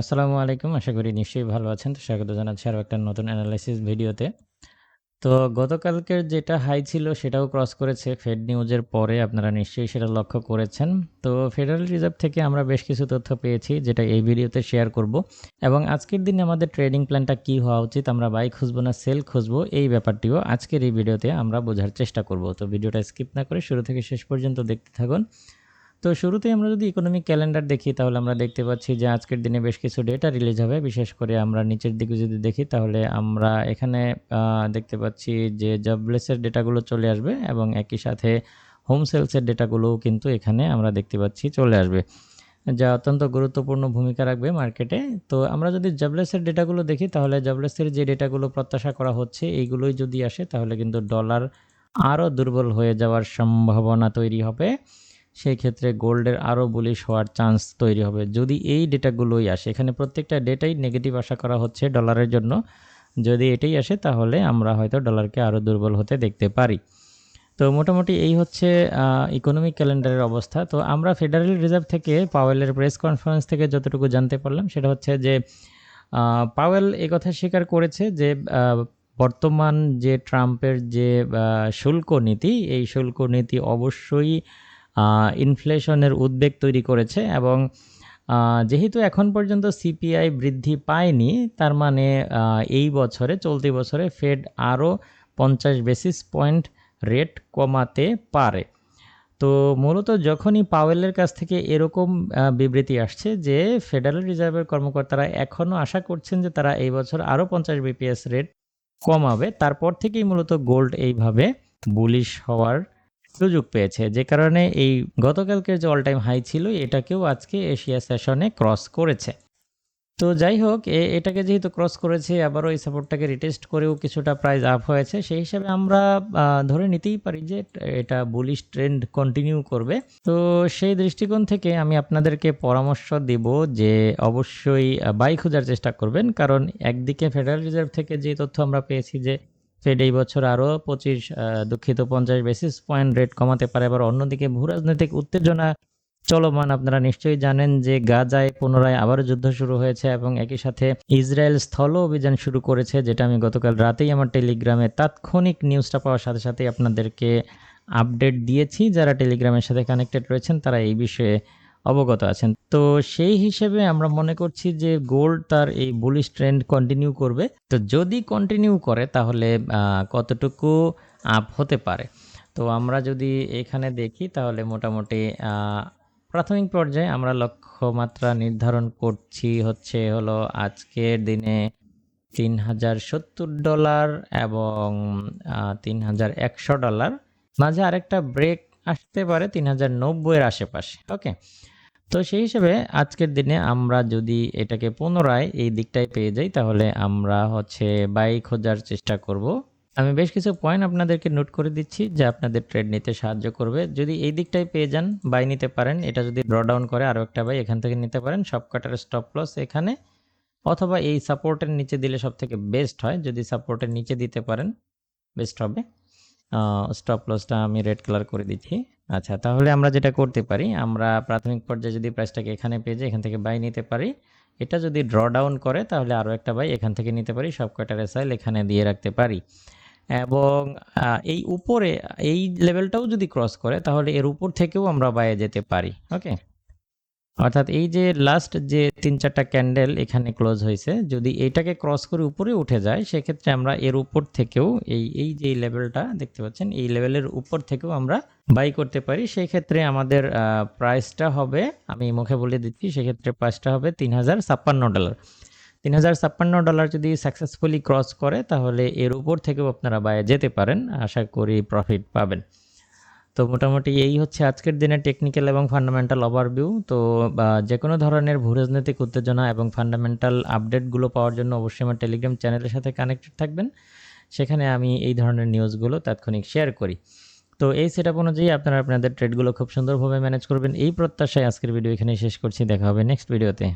আসসালামু আলাইকুম। আশা করি নিশ্চয়ই ভালো আছেন। তো স্বাগত জানাচ্ছি আরও একটা নতুন অ্যানালাইসিস ভিডিওতে। তো গতকালকের যেটা হাই ছিল সেটাও ক্রস করেছে। ফেড নিউজের পরে আপনারা নিশ্চয়ই সেটা লক্ষ্য করেছেন। তো ফেডারেল রিজার্ভ থেকে আমরা বেশ কিছু তথ্য পেয়েছি, যেটা এই ভিডিওতে শেয়ার করব। এবং আজকের দিনে আমাদের ট্রেডিং প্ল্যানটা কি হওয়া উচিত, আমরা বাই খুঁজবো না সেল খুঁজবো, এই ব্যাপারটিও আজকের এই ভিডিওতে আমরা বোঝার চেষ্টা করব। তো ভিডিওটা স্কিপ না করে শুরু থেকে শেষ পর্যন্ত দেখতে থাকুন। তো শুরুতেই আমরা যদি ইকোনমিক ক্যালেন্ডার দেখি, তাহলে আমরা দেখতে পাচ্ছি যে আজকের দিনে বেশ কিছু ডেটা রিলিজ হবে। বিশেষ করে আমরা নিচের দিকে যদি দেখি, তাহলে আমরা এখানে দেখতে পাচ্ছি যে জবলেসের ডেটাগুলো চলে আসবে এবং একই সাথে হোম সেলসের ডেটাগুলোও কিন্তু এখানে আমরা দেখতে পাচ্ছি চলে আসবে। যা অত্যন্ত গুরুত্বপূর্ণ ভূমিকা রাখবে মার্কেটে তো আমরা যদি জবলেসের ডেটাগুলো দেখি, তাহলে জবলেসের যে ডেটাগুলো প্রত্যাশা করা হচ্ছে, এইগুলোই যদি আসে, তাহলে কিন্তু ডলার আরও দুর্বল হয়ে যাওয়ার সম্ভাবনা তৈরি হবে। সেই ক্ষেত্রে গোল্ডের আরও বুলিশ হওয়ার চান্স তৈরি হবে। যদি এই ডেটাগুলোই আসে, এখানে প্রত্যেকটা ডেটাই নেগেটিভ আশা করা হচ্ছে ডলারের জন্য। যদি এটাই আসে, তাহলে আমরা হয়তো ডলারকে আরও দুর্বল হতে দেখতে পারি। তো মোটামুটি এই হচ্ছে ইকোনমিক ক্যালেন্ডারের অবস্থা। তো আমরা ফেডারেল রিজার্ভ থেকে পাওয়েলের প্রেস কনফারেন্স থেকে যতটুকু জানতে পারলাম, সেটা হচ্ছে যে পাওয়েল কথা স্বীকার করেছে যে বর্তমান যে ট্রাম্পের যে শুল্ক নীতি, এই শুল্ক নীতি অবশ্যই ইনফ্লেশনের উদ্বেগ তৈরি করেছে এবং যেহেতু এখন পর্যন্ত সিপিআই বৃদ্ধি পায়নি, তার মানে এই বছরে, চলতি বছরে ফেড আরও পঞ্চাশ বেসিস পয়েন্ট রেট কমাতে পারে। তো মূলত যখনই পাওয়েলের কাছ থেকে এরকম বিবৃতি আসছে যে ফেডারেল রিজার্ভের কর্মকর্তারা এখনও আশা করছেন যে তারা এই বছর আরও পঞ্চাশ বিপিএস রেট কমাবে, তারপর থেকেই মূলত গোল্ড এইভাবে বুলিশ হওয়ার সুযোগ পেয়েছে। যে কারণে এই গতকালকের যে অল টাইম হাই ছিল, এটাকেও আজকে এশিয়া সেশনে ক্রস করেছে। তো যাই হোক এটাকে যেহেতু ক্রস করেছে, আবারও এই সাপোর্টটাকে রিটেস্ট করেও কিছুটা প্রাইস আপ হয়েছে। সেই হিসাবে আমরা ধরে নিতেই পারি যে এটা বুলিশ ট্রেন্ড কন্টিনিউ করবে। তো সেই দৃষ্টিকোণ থেকে আমি আপনাদেরকে পরামর্শ দেব যে অবশ্যই বাই খোঁজার চেষ্টা করবেন। কারণ একদিকে ফেডারেল রিজার্ভ থেকে যে তথ্য আমরা পেয়েছি যে ফেড এই বছর আরও পঁচিশ দুঃখিত পঞ্চাশ বেসিস পয়েন্ট রেট কমাতে পারে। আবার অন্যদিকে ভূ রাজনৈতিক উত্তেজনা চলমান। আপনারা নিশ্চয়ই জানেন যে গাজায় পুনরায় আবারও যুদ্ধ শুরু হয়েছে এবং একই সাথে ইসরায়েল স্থল অভিযান শুরু করেছে, যেটা আমি গতকাল রাতেই আমার টেলিগ্রামে তাৎক্ষণিক নিউজটা পাওয়ার সাথে সাথে আপনাদেরকে আপডেট দিয়েছি। যারা টেলিগ্রামের সাথে কানেক্টেড রয়েছেন, তারা এই বিষয়ে অবগত আছেন। তো সেই হিসেবে আমরা মনে করছি যে গোল্ড তার এই বুলিশ ট্রেন্ড কন্টিনিউ করবে। তো যদি কন্টিনিউ করে, তাহলে কতটুকু আপ হতে পারে? তো আমরা যদি এখানে দেখি, তাহলে মোটামুটি প্রাথমিক পর্যায়ে আমরা লক্ষ্যমাত্রা নির্ধারণ করছি হচ্ছে হলো আজকের দিনে তিন হাজার সত্তর ডলার এবং তিন হাজার একশো ডলার। মাঝে আরেকটা ব্রেক আসতে পারে, তিন হাজার নব্বইয়ের আশেপাশে ওকে তো সেই হিসেবে আজকের দিনে আমরা যদি এটাকে পুনরায় এই দিকটায় পেয়ে যাই, তাহলে আমরা হচ্ছে বাই খোঁজার চেষ্টা করব। আমি বেশ কিছু পয়েন্ট আপনাদেরকে নোট করে দিচ্ছি যে আপনাদের ট্রেড নিতে সাহায্য করবে। যদি এই দিকটাই পেয়ে যান বাই নিতে পারেন, এটা যদি ড্র ডাউন করে আরও একটা বাই এখান থেকে নিতে পারেন সব কাটার স্টপ লস এখানে। অথবা এই সাপোর্টের নিচে দিলে সব থেকে বেস্ট হয়, যদি সাপোর্টের নিচে দিতে পারেন বেস্ট হবে। স্টপ লসটা আমি রেড কালার করে দিচ্ছি। আচ্ছা তাহলে আমরা যেটা করতে পারি, আমরা প্রাথমিক পর্যায়ে যদি প্রাইসটাকে এখানে পেয়ে যাই, এখান থেকে বাই নিতে পারি। এটা যদি ড্র ডাউন করে, তাহলে আরও একটা বাই এখান থেকে নিতে পারি সব কয়টা রেসাইল এখানে দিয়ে রাখতে পারি। এবং এই উপরে, এই লেভেলটাও যদি ক্রস করে, তাহলে এর উপর থেকেও আমরা বাইরে যেতে পারি ওকে অর্থাৎ এই যে লাস্ট যে তিন চারটা ক্যান্ডেল এখানে ক্লোজ হয়েছে, যদি এইটাকে ক্রস করে উপরে উঠে যায়, সেক্ষেত্রে আমরা এর উপর থেকেও এই এই যে লেভেলটা দেখতে পাচ্ছেন, এই লেভেলের উপর থেকেও আমরা বাই করতে পারি। সেই ক্ষেত্রে আমাদের প্রাইসটা হবে, আমি মুখে বলে দিচ্ছি, সেক্ষেত্রে প্রাইসটা হবে তিন হাজার ছাপ্পান্ন ডলার তিন হাজার ছাপ্পান্ন ডলার যদি সাকসেসফুলি ক্রস করে, তাহলে এর উপর থেকেও আপনারা বাইরে যেতে পারেন, আশা করি প্রফিট পাবেন। তো মোটামুটি এই হচ্ছে আজকের দিনে টেকনিক্যাল এবং ফান্ডামেন্টাল ওভারভিউ তো যে কোনো ধরনের ভূরাজনৈতিক উত্তেজনা এবং ফান্ডামেন্টাল আপডেটগুলো পাওয়ার জন্য অবশ্যই আমার টেলিগ্রাম চ্যানেলের সাথে কানেক্টেড থাকবেন। সেখানে আমি এই ধরনের নিউজগুলো তাৎক্ষণিক শেয়ার করি। তো এই সেট আপ অনুযায়ী আপনারা আপনাদের ট্রেডগুলো খুব সুন্দরভাবে ম্যানেজ করবেন। এই প্রত্যাশায় আজকের ভিডিও এখানে শেষ করছি। দেখা হবে নেক্সট ভিডিওতে